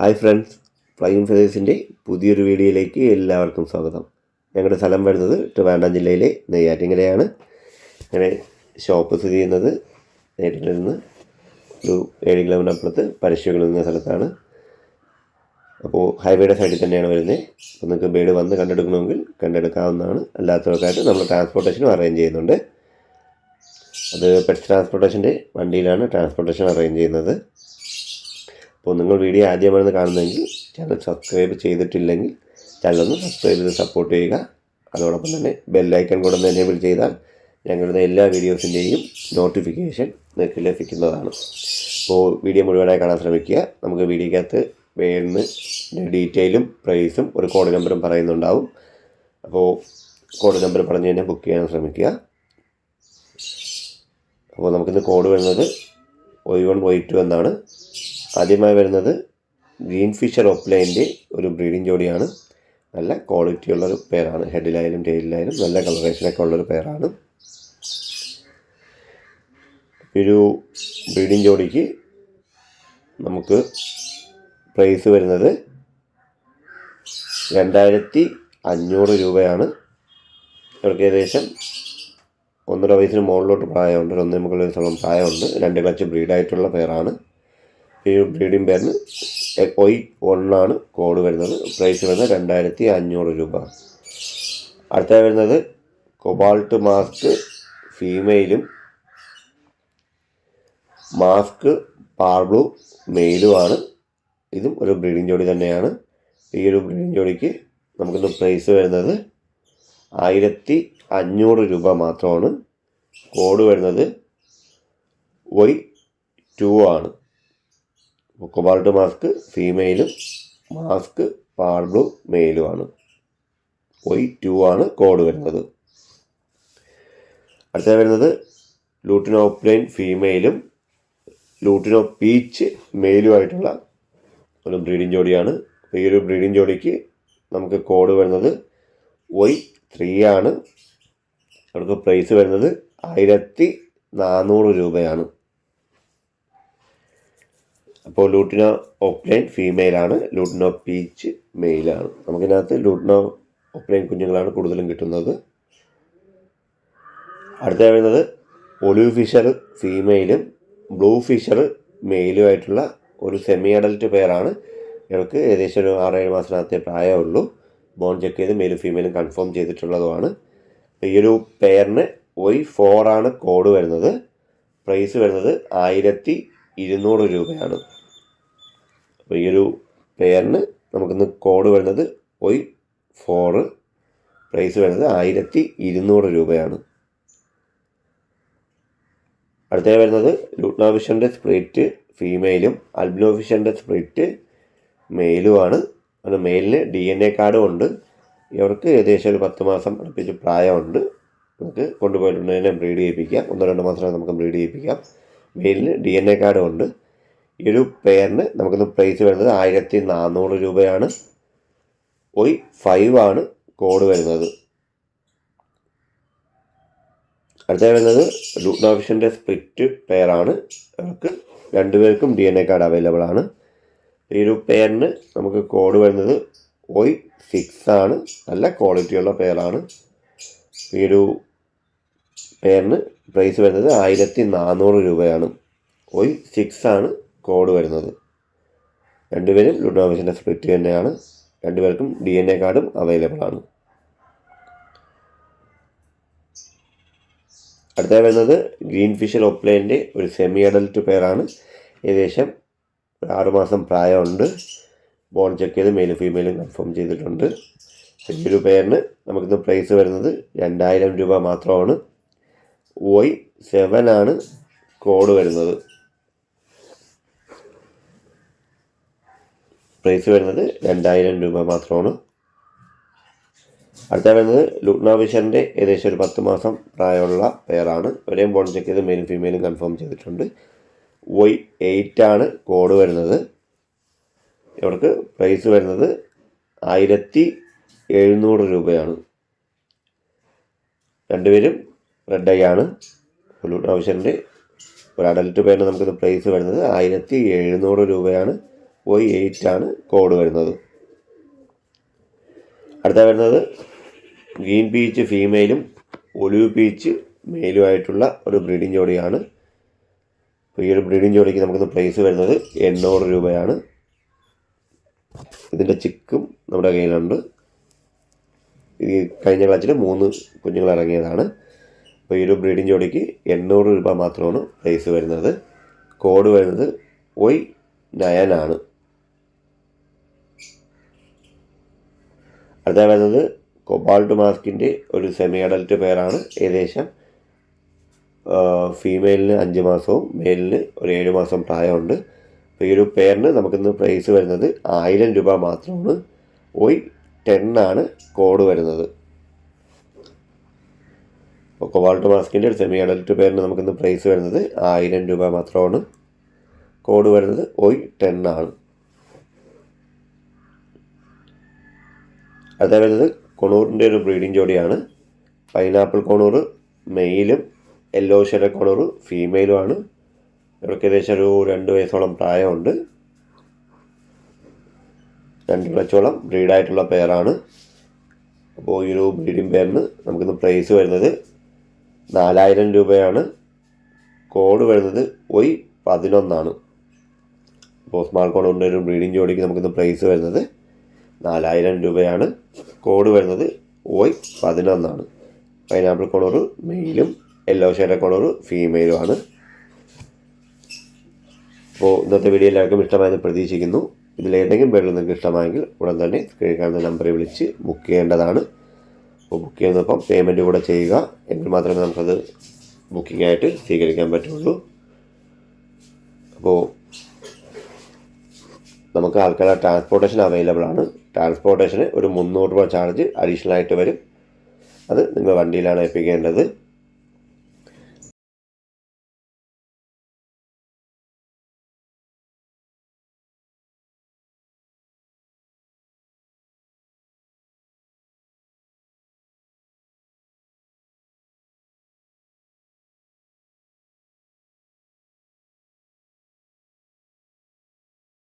Hi friends flying ഫെയേഴ്സിന്റെ പുതിയൊരു വീഡിയോയിലേക്ക് എല്ലാവർക്കും സ്വാഗതം. ഞങ്ങളുടെ സ്ഥലം വരുന്നത് ട്രിവാൻഡ്രം ജില്ലയിലെ നെയ്യാറ്റിങ്ങരയാണ് ഞങ്ങളുടെ ഷോപ്പ് സ്ഥിതി ചെയ്യുന്നത് നേരിട്ട് നിന്ന് ഒരു ഏഴ് കിലോമീറ്റർ അപ്പുറത്ത് നിന്ന സ്ഥലത്താണ്. അപ്പോൾ ഹൈവേയുടെ സൈഡിൽ തന്നെയാണ് വരുന്നത്. അപ്പോൾ നിങ്ങൾക്ക് ബേഡ് വന്ന് കണ്ടെടുക്കണമെങ്കിൽ കണ്ടെടുക്കാവുന്നതാണ്. അല്ലാത്തവർക്കായിട്ട് നമ്മൾ ട്രാൻസ്പോർട്ടേഷനും അറേഞ്ച് ചെയ്യുന്നുണ്ട്. അത് പെറ്റ് ട്രാൻസ്പോർട്ടേഷന്റെ വണ്ടിയിലാണ് ട്രാൻസ്പോർട്ടേഷൻ അറേഞ്ച് ചെയ്യുന്നത്. അപ്പോൾ നിങ്ങൾ വീഡിയോ ആദ്യമാണെന്ന് കാണുന്നതെങ്കിൽ ചാനൽ സബ്സ്ക്രൈബ് ചെയ്തിട്ടില്ലെങ്കിൽ ചാനൽ ഒന്ന് സബ്സ്ക്രൈബ് ചെയ്ത് സപ്പോർട്ട് ചെയ്യുക. അതോടൊപ്പം തന്നെ ബെല്ലൈക്കൺ കൂടെ ഒന്ന് എനേബിൾ ചെയ്താൽ ഞങ്ങളുടെ എല്ലാ വീഡിയോസിന്റെയും നോട്ടിഫിക്കേഷൻ നിങ്ങൾക്ക് ലഭിക്കുന്നതാണ്. അപ്പോൾ വീഡിയോ മുഴുവനായി കാണാൻ ശ്രമിക്കുക. നമുക്ക് വീഡിയോക്കകത്ത് വേണ്ട ഡീറ്റെയിലും പ്രൈസും ഒരു കോഡ് നമ്പറും പറയുന്നുണ്ടാവും. അപ്പോൾ കോഡ് നമ്പർ പറഞ്ഞു തന്നെ ബുക്ക് ചെയ്യാൻ ശ്രമിക്കുക. അപ്പോൾ നമുക്കിന്ന് കോഡ് വരുന്നത് ഒയ് വൺ ഒയ് ടു എന്നാണ്. ആദ്യമായി വരുന്നത് ഗ്രീൻ ഫിഷർ ഓപ്ലൈന്റെ ഒരു ബ്രീഡിംഗ് ജോഡിയാണ്. നല്ല ക്വാളിറ്റി ഉള്ളൊരു പേരാണ്. ഹെഡിലായാലും ടെയിലായാലും നല്ല കളറേഷനൊക്കെ ഉള്ളൊരു പേരാണ്. ഒരു ബ്രീഡിംഗ് ജോഡിക്ക് നമുക്ക് പ്രൈസ് വരുന്നത് രണ്ടായിരത്തി അഞ്ഞൂറ് രൂപയാണ്. ഇവർക്ക് ഏകദേശം ഒന്നര വയസ്സിന് മുകളിലോട്ട് പ്രായമുണ്ട്. ഒരു ഒന്നേ മുകളിൽ വയസ്സോളം പ്രായമുണ്ട്. രണ്ട് ക്ലച്ച് ബ്രീഡായിട്ടുള്ള പേരാണ്. ഈ ബ്രീഡിംഗ് പേരിന് ഒയ് ഒന്നാണ് കോഡ് വരുന്നത്. പ്രൈസ് വരുന്നത് രണ്ടായിരത്തി അഞ്ഞൂറ് രൂപ. അടുത്ത വരുന്നത് കൊബാൾട്ട് മാസ്ക് ഫീമെയിലും മാസ്ക് പാർബ്ലു മെയിലുമാണ് ഇതും ഒരു ബ്രീഡിംഗ് ജോഡി തന്നെയാണ്. ഈ ഒരു ബ്രീഡിംഗ് ജോഡിക്ക് നമുക്കിന്ന് പ്രൈസ് വരുന്നത് ആയിരത്തി അഞ്ഞൂറ് രൂപ മാത്രമാണ്. കോഡ് വരുന്നത് വൈ ടു ആണ്. കൊബാൾട്ട് മാസ്ക് ഫീമെയിലും മാസ്ക് പാർബ്ലു മെയിലുമാണ്. വൈ ടു ആണ് കോഡ് വരുന്നത്. അടുത്ത വരുന്നത് ലൂട്ടിനോ പ്ലെയിൻ ഫീമെയിലും ലൂട്ടിനോ പീച്ച് മെയിലുമായിട്ടുള്ള ഒരു ബ്രീഡിംഗ് ജോഡിയാണ്. അപ്പോൾ ഈ ഒരു ബ്രീഡിംഗ് ജോഡിക്ക് നമുക്ക് കോഡ് വരുന്നത് വൈ ത്രീ ആണ്. അവർക്ക് പ്രൈസ് വരുന്നത് ആയിരത്തി നാനൂറ് രൂപയാണ്. അപ്പോൾ ലൂട്ടിനോ ഓപ്ലൈൻ ഫീമെയിലാണ് ലൂട്ടിനോ പീച്ച് മെയിലാണ്. നമുക്കിതിനകത്ത് ലൂട്ടിനോ ഓപ്ലൈൻ കുഞ്ഞുങ്ങളാണ് കൂടുതലും കിട്ടുന്നത്. അടുത്ത വരുന്നത് ഒലിവ് ഫിഷർ ഫീമെയിലും ബ്ലൂ ഫിഷർ മെയിലുമായിട്ടുള്ള ഒരു സെമി അഡൽറ്റ് പെയറാണ്. ഇവർക്ക് ഏകദേശം ഒരു ആറേഴ് മാസത്തിനകത്തേ പ്രായമുള്ളൂ ബോൺ ചെക്ക് ചെയ്ത് മെയിലും ഫീമെയിലും കൺഫേം ചെയ്തിട്ടുള്ളതുമാണ്. ഈ ഒരു പെയറിന് ഒയ് ഫോറാണ് കോഡ് വരുന്നത്. പ്രൈസ് വരുന്നത് ആയിരത്തി ഇരുന്നൂറ് രൂപയാണ്. അപ്പോൾ ഈ ഒരു പെയറിന് നമുക്കിന്ന് കോഡ് വരുന്നത് ഒയ് ഫോറ് പ്രൈസ് വരുന്നത് ആയിരത്തി ഇരുന്നൂറ് രൂപയാണ്. അടുത്ത വരുന്നത് ലൂട്ട്നോഫിഷന്റെ സ്പ്രിറ്റ് ഫീമെയിലും അൽബിനോഫിഷന്റെ സ്പ്രിറ്റ് മെയിലുമാണ് അത് മെയിലിന് ഡി എൻ എ കാർഡും ഉണ്ട്. ഇവർക്ക് ഏകദേശം ഒരു പത്ത് മാസം അടുപ്പിച്ച് പ്രായമുണ്ട്. നമുക്ക് കൊണ്ടുപോയിട്ടുണ്ടെങ്കിൽ ബ്രീഡ് ചെയ്യിപ്പിക്കാം. ഒന്നോ രണ്ടോ മാസം നമുക്ക് ബ്രീഡ് ചെയ്യിപ്പിക്കാം. മെയിലിന് ഡി എൻ എ കാർഡും ഉണ്ട്. ഒരു പെയറിന് നമുക്കിന്ന് പ്രൈസ് വരുന്നത് ആയിരത്തി നാനൂറ് രൂപയാണ്. ഒയ് ഫൈവ് ആണ് കോഡ് വരുന്നത്. അടുത്ത വരുന്നത് ലൂട്ട്നോഫിഷന്റെ സ്പ്ലിറ്റ് പെയറാണ് അവർക്ക് രണ്ടുപേർക്കും D N A card available ആണ്. ഈ ഒരു പെയറിന് നമുക്ക് കോഡ് വരുന്നത് ഒയ് സിക്സ് ആണ്. നല്ല ക്വാളിറ്റിയുള്ള പെയറാണ് ഈ ഒരു പെയറിന് പ്രൈസ് വരുന്നത് ആയിരത്തി നാനൂറ് രൂപയാണ്. ഒയ് സിക്സ് ആണ് കോഡ് വരുന്നത്. രണ്ടുപേരും ലുഡോവിസിന്റെ സ്പ്ലിറ്റ് തന്നെയാണ്. രണ്ടുപേർക്കും ഡി എൻ എ കാർഡും അവൈലബിൾ ആണ്. അടുത്ത വരുന്നത് ഗ്രീൻ ഫിഷൽ ഒപ്ലൈന്റെ ഒരു സെമി അഡൽട്ട് പെയറാണ് ഏകദേശം ആറുമാസം പ്രായമുണ്ട്. ബോൺ ചെക്ക് ചെയ്ത് മെയിലും ഫീമെയിലും കൺഫേം ചെയ്തിട്ടുണ്ട്. ഈ ഒരു പെയറിന് നമുക്കിന്ന് പ്രൈസ് വരുന്നത് രണ്ടായിരം രൂപ മാത്രമാണ്. വൈ സെവൻ ആണ് കോഡ് വരുന്നത്. പ്രൈസ് വരുന്നത് രണ്ടായിരം രൂപ മാത്രമാണ്. അടുത്ത വരുന്നത് ലുക്നാവിഷന്റെ ഏകദേശം ഒരു പത്ത് മാസം പ്രായമുള്ള പെയറാണ് ഒരേ ബോൺ ചെക്ക് ചെയ്ത് മെയിലും ഫീമെയിലും കൺഫേം ചെയ്തിട്ടുണ്ട്. വൈ എയ്റ്റ് ആണ് കോഡ് വരുന്നത്. ഇവർക്ക് പ്രൈസ് വരുന്നത് ആയിരത്തി എഴുന്നൂറ് രൂപയാണ്. രണ്ടുപേരും റെഡ് ഐ ആണ്. ലുക്നാവിഷന്റെ ഒരു അഡൽട്ട് പേരിന് നമുക്കിത് പ്രൈസ് വരുന്നത് ആയിരത്തി എഴുന്നൂറ് രൂപയാണ്. ഒയ് എയ്റ്റ് ആണ് കോഡ് വരുന്നത്. അടുത്ത വരുന്നത് ഗ്രീൻ പീച്ച് ഫീമെയിലും ഒലിവ് പീച്ച് മെയിലുമായിട്ടുള്ള ഒരു ബ്രീഡിംഗ് ജോഡിയാണ്. ഈ ഒരു ബ്രീഡിംഗ് ജോഡിക്ക് നമുക്കിന്ന് പ്രൈസ് വരുന്നത് എണ്ണൂറ് രൂപയാണ്. ഇതിന്റെ ചിക്കും നമ്മുടെ കയ്യിലുണ്ട്. ഈ കഴിഞ്ഞ ക്ലാസ്സിൽ മൂന്ന് കുഞ്ഞുങ്ങൾ ഇറങ്ങിയതാണ്. അപ്പോൾ ഈ ഒരു ബ്രീഡിംഗ് ജോഡിക്ക് എണ്ണൂറ് രൂപ മാത്രമാണ് പ്രൈസ് വരുന്നത്. കോഡ് വരുന്നത് ഒയ് നയനാണ് അടുത്ത വരുന്നത് കൊബാൾട്ട് മാസ്കിന്റെ ഒരു സെമി അഡൽട്ട് പേരാണ് ഏകദേശം ഫീമെയിലിന് അഞ്ച് മാസവും മെയിലിന് ഒരു ഏഴ് മാസം പ്രായമുണ്ട്. അപ്പോൾ ഈ ഒരു പേരിന് നമുക്കിന്ന് പ്രൈസ് വരുന്നത് ആയിരം രൂപ മാത്രമാണ്. ഒയ് ആണ് കോഡ് വരുന്നത്. അപ്പോൾ കൊബാൾട്ട് മാസ്കിന്റെ ഒരു സെമി അഡൽട്ട് പേരിന് നമുക്കിന്ന് പ്രൈസ് വരുന്നത് ആയിരം രൂപ മാത്രമാണ്. കോഡ് വരുന്നത് ഒയ് ടെൻ അടുത്ത വരുന്നത് കൊണൂറിന്റെ ഒരു ബ്രീഡിംഗ് ജോഡിയാണ്. പൈനാപ്പിൾ കൊണൂർ മെയിലും യെല്ലോ ഷെഡ് കൊണൂർ ഫീമെയിലുമാണ്. ഇവർക്ക് ഏകദേശം ഒരു രണ്ട് വയസ്സോളം പ്രായമുണ്ട്. രണ്ട് വയസ്സോളം ബ്രീഡായിട്ടുള്ള പെയറാണ്. അപ്പോൾ ഈ ഒരു ബ്രീഡിംഗ് പെയറിന് നമുക്കിന്ന് പ്രൈസ് വരുന്നത് നാലായിരം രൂപയാണ്. കോഡ് വരുന്നത് ഒയ് പതിനൊന്നാണ്. അപ്പോൾ സ്മാർട്ട് കോണൂറിന്റെ ഒരു ബ്രീഡിംഗ് ജോഡിക്ക് നമുക്കിന്ന് പ്രൈസ് വരുന്നത് നാലായിരം രൂപയാണ് കോഡ് വരുന്നത്. ഒയ് പതിനൊന്നാണ്. പൈനാപ്പിൾ കോണൂർ മെയിലും യെല്ലോ ഷെയ്ഡ് കോണൂർ ഫീമെയിലുമാണ് അപ്പോൾ ഇന്നത്തെ വീഡിയോ എല്ലാവർക്കും ഇഷ്ടമായെന്ന് പ്രതീക്ഷിക്കുന്നു. ഇതിലേതെങ്കിലും പേരിൽ നിങ്ങൾക്ക് ഇഷ്ടമായെങ്കിൽ ഉടൻ തന്നെ കേൾക്കാവുന്ന നമ്പറിൽ വിളിച്ച് ബുക്ക് ചെയ്യേണ്ടതാണ്. അപ്പോൾ ബുക്ക് ചെയ്യുന്നപ്പം പേയ്മെന്റ് കൂടെ ചെയ്യുക. എങ്കിൽ മാത്രമേ നമുക്കത് ബുക്കിംഗ് ആയിട്ട് സ്വീകരിക്കാൻ പറ്റുള്ളൂ. അപ്പോൾ നമുക്ക് ആൾക്കാരുടെ ട്രാൻസ്പോർട്ടേഷൻ അവൈലബിൾ ആണ്. ട്രാൻസ്പോർട്ടേഷന് ഒരു മുന്നൂറ് രൂപ ചാർജ് അഡീഷണൽ ആയിട്ട് വരും. അത് നിങ്ങൾ വണ്ടിയിലാണ് ഏൽപ്പിക്കേണ്ടത്.